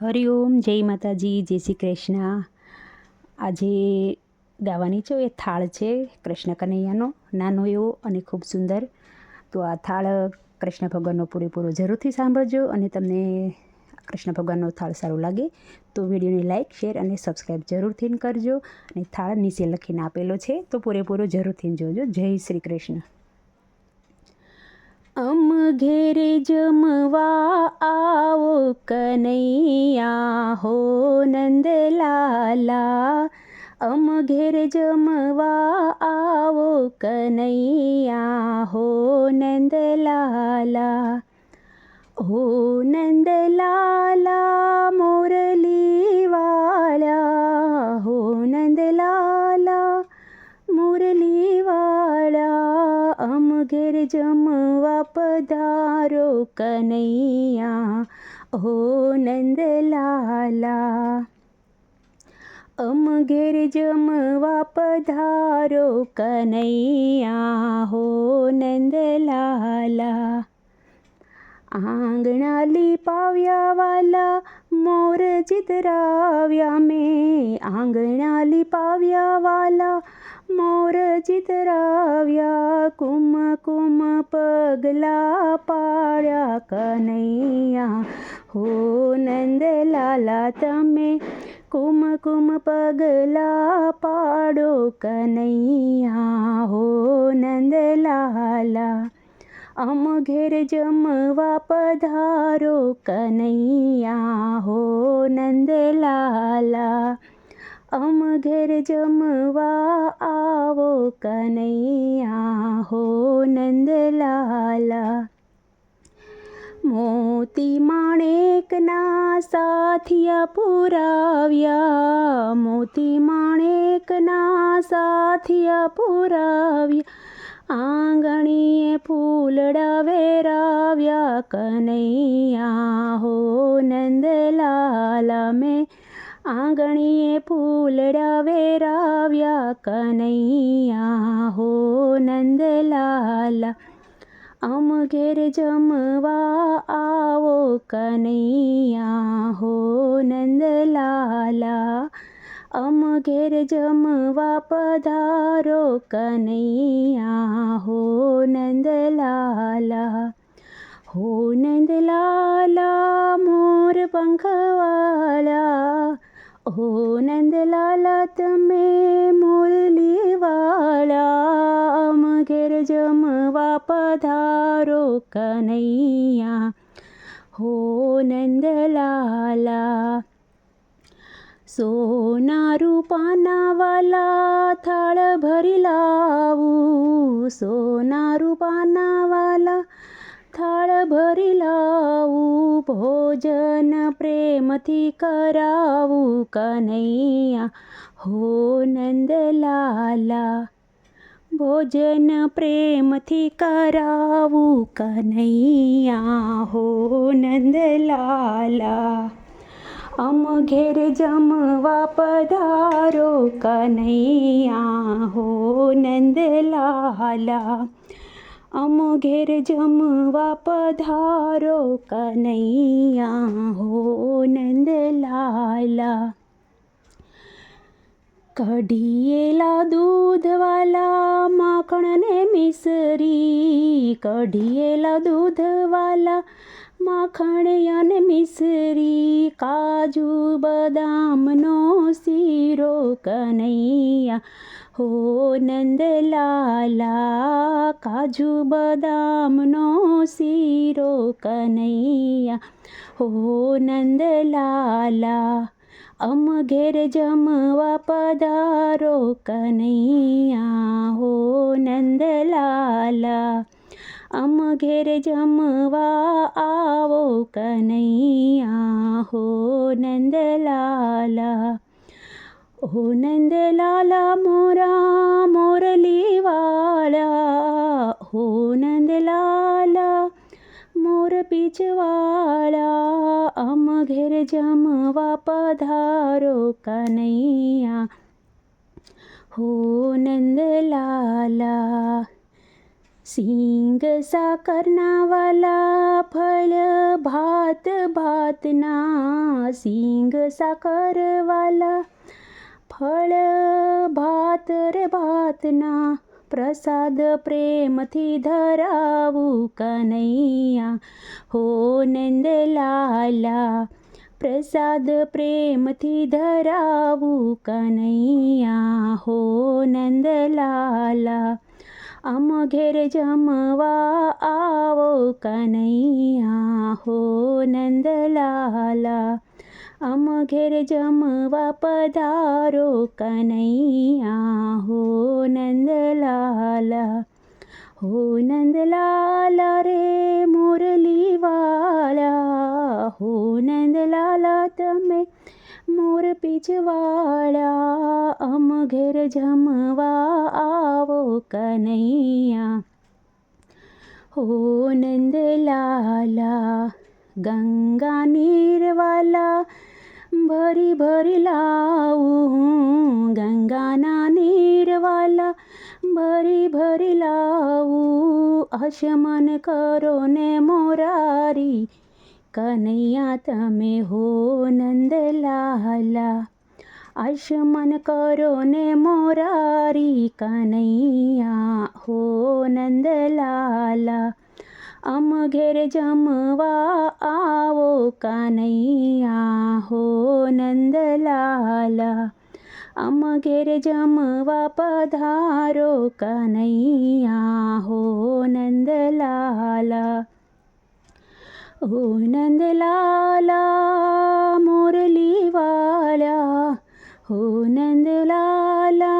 હરિઓમ જય માતાજી, જય શ્રી કૃષ્ણ. આજે ગાવાની છે એ થાળ છે કૃષ્ણ કનૈયાનો નાનો એવો અને ખૂબ સુંદર. તો આ થાળ કૃષ્ણ ભગવાનનો પૂરેપૂરો જરૂરથી સાંભળજો અને તમને કૃષ્ણ ભગવાનનો થાળ સારો લાગે તો વિડીયોને લાઇક શેર અને સબસ્ક્રાઈબ જરૂરથી કરજો. અને થાળ નીચે લખીને આપેલો છે તો પૂરેપૂરો જરૂરથી જોજો. જય શ્રી કૃષ્ણ. અમ ઘેરે જમવા આવો કનૈયા હો નંદલાલા. અમ ઘેર જમવા આવો કનૈયા હો નંદલાલા. હો નંદલાલા. ઘેર જમવા પધારો કનૈયા ઓ નંદલાલા અમ ઘેર જમવા પધારો કનૈયા હો નંદલાલા આંગણા લીપાવ્યા વાલા મોર ચિતરાવ્યા મેં આંગણા લીપાવ્યા વાલા મોર ચિતરાવ્યા કુમ કુમ પગલા પાડ્યા કનૈયા હો નંદલાલા તમે કુમ કુમ પગલા પાડો કનૈયા હો નંદલાલા અમ ઘેર જમવા પધારો કનૈયા હો નંદલાલા અમ ઘેર જમવા આવો કનૈયા, હો નંદલાલા. મોતી માણેકના સાથિયા પુરાવ્યા, મોતી માણેકના સાથિયા પુરાવ્યા. આંગણીએ ફૂલડા વેરાવ્યા, કનૈયા, હો નંદલાલા. મેં આંગણીએ ફૂલડા વેરાવ્યા કનૈયા, હો નંદલાલા. અમ ઘેર જમવા આવો કનૈયા, હો નંદલાલા. અમ ઘેર જમવા પધારો કનૈયા, હો નંદલાલા. હો નંદલાલા, મોર પંખવાળા હો નંદલાલા તમે મુરલીવાળા અમ ઘેર જમવા પધારો કનૈયા. હો નંદલાલા, સોના રૂપાના વાલા થાળ ભરી લાવું. સોના રૂપાના વાલા થાળ ભરી લાવું, ભોજન પ્રેમથી કરાવું, કનૈયા, હો નંદલાલા. ભોજન પ્રેમથી કરાવું, કનૈયા, હો નંદલાલા. અમ ઘેર જમવા પધારો, કનૈયા, હો નંદલાલા. અમ ઘેર જમવા પધારો કનૈયા, હો નંદલાલા. કઢિયેલા દૂધવાલા માખણને મિસરી કઢિયેલા દૂધવાલા માખણ અને મિસરી કાજુ બદામનો શીરો કનૈયા હો નંદલાલા, કાજુ બદામનો શીરો કનૈયા. હો નંદલાલા, અમ ઘેર જમવા પધારો કનૈયા. હો નંદલાલા, અમ ઘેર જમવા આવો કનૈયા. હો નંદલાલા ઓ નંદલાલા મોરા મોરલીવાળા હો નંદલાલા મોર પીછવાળા અમ ઘેર જમવા પધારો કનૈયા હો નંદલાલા સિંગ સાકરના વાલા ફળ ભાત ભાતના સિંગ સાકર વાલા ફળ, ભાત રે ભાતના પ્રસાદ પ્રેમથી ધરાવું કનૈયા. હો નંદલાલા, પ્રસાદ પ્રેમથી ધરાવું કનૈયા. હો નંદલાલા અમ ઘેર જમવા આવો કનૈયા. હો નંદલાલા આમ ઘેર જમવા પધારો કનૈયા. હો નંદલાલ હો નંદલાલ રે મુરલીવાલા, હો નંદલાલા તમે મોર પીછવાળા અમ ઘેર જમવા આવો કનૈયા. હો નંદલાલા, ગંગા નીરવાલા ભરી ભરી લાવું ગંગાના નીરવાલા. ભરી ભરી લાવું આશમન કરો ને મોરારી. કનૈયા તમે હો નંદલાલા. આયુષ્યમાન કરો ને મોરારી, કનૈયા હો નંદલાલા. આમ ઘેર જમવા આવો કાનૈયા, હો નંદલાલા. આમ ઘેર જમવા પધારો કાનૈયા, હો નંદલાલા. ઓ નંદલાલા, મુરલીવાલા. હો નંદલાલા,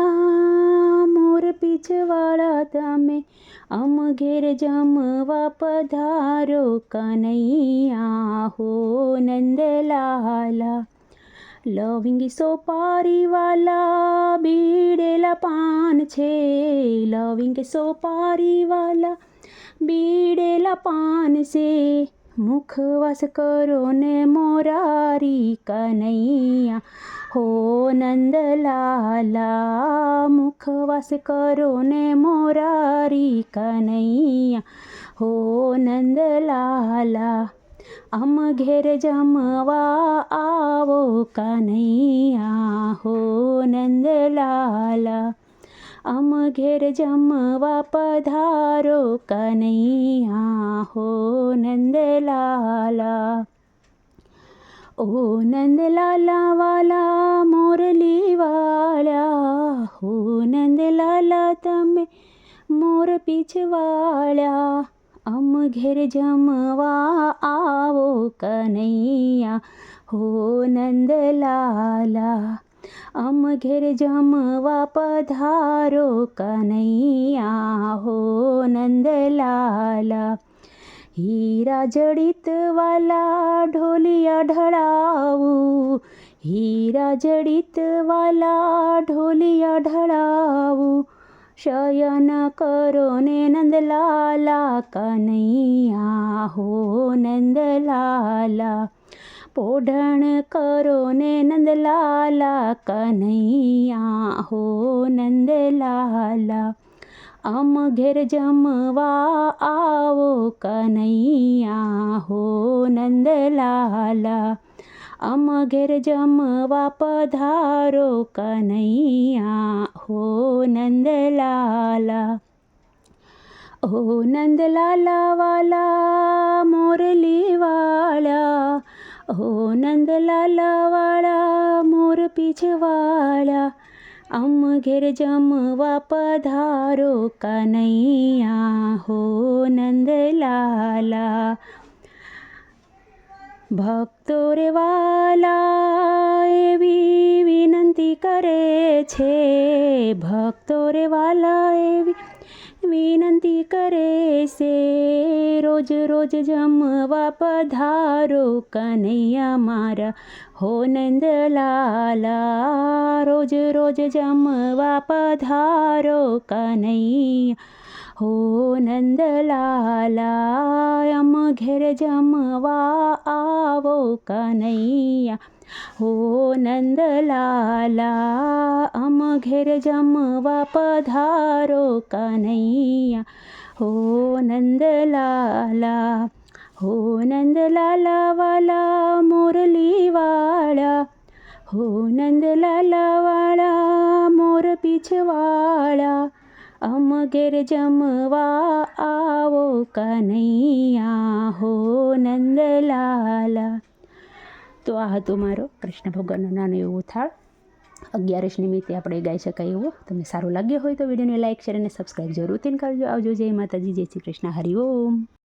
મોર પીછવાળા તમે અમ ઘેર જમવા પધારો, કનૈયા હો નંદલાલા. લવિંગ સોપારીવાલા બીડેલા પાન છે. લવિંગ સોપારીવાલા બીડેલા પાન છે. મુખવાસ કરો ને મોરારી કનૈયા. હો નંદલાલા મુખવાસ કરો ને મોરારી કનૈયા. હો નંદલાલા અમ ઘેર જમવા આવો કનૈયા. હો નંદલાલા આમ ઘેર જમવા પધારો કનૈયા હો નંદલાલા. ઓ નંદલાલા વાલા મોરલીવાળા હો નંદલાલા, તમે મોર પીછવાળા. અમ ઘેર જમવા આવો કનૈયા હો નંદલાલા. આમ ઘેર જમવા પધારો કનૈયા હો નંદલાલા. હીરા જડિત વાલા ઢોલિયા ઢળાવું. હીરા જડિત વાલા ઢોલિયા ઢળાવું. શયન કરો ને નંદલાલા, કનૈયા હો નંદલાલા. પોઢણ કરો ને નંદલાલા, કનૈયા હો નંદલાલા. અમ ઘેર જમવા આવો, કનૈયા હો નંદલાલા. અમ ઘેર જમવા પધારો, કનૈયા હો નંદલાલા. ઓ નંદલાલા વાલા મોરલીવાળા ઓ નંદલાલા વાળા મોર પીછવાળા અમ ઘેર જમવા પધારો કનૈયા, હો નંદલાલા. ભક્તો રે વાલા, એવી વિનંતી કરે છે. ભક્તો રે વાલા, એવી વિનંતી કરે છે. રોજ રોજ જમવા પધારો કનૈયા મારા. હો નંદલાલા, રોજ રોજ જમવા પધારો કનૈયા હો નંદલાલા અમ ઘેર જમવા આવો કનૈયા હો નંદલાલા અમ ઘેર જમવા પધારો કનૈયા હો નંદલાલા હો નંદલાલા વાલા મોરલીવાળા હો નંદલાલા વાળા મોર પીછવાળા અમ ઘેર જમવા આવો કનૈયા હો નંદલાલા. તો આ હતો મારો કૃષ્ણ ભગવાનનો નાનો એવો થાળ અગિયારસ નિમિત્તે આપણે ગાઈ શકાય એવો. તમને સારું લાગ્યો હોય તો વિડીયોને લાઇક શેર અને સબસ્ક્રાઈબ જરૂરથી કરજો. આવજો જય માતાજી, જય શ્રી કૃષ્ણ. હરિઓમ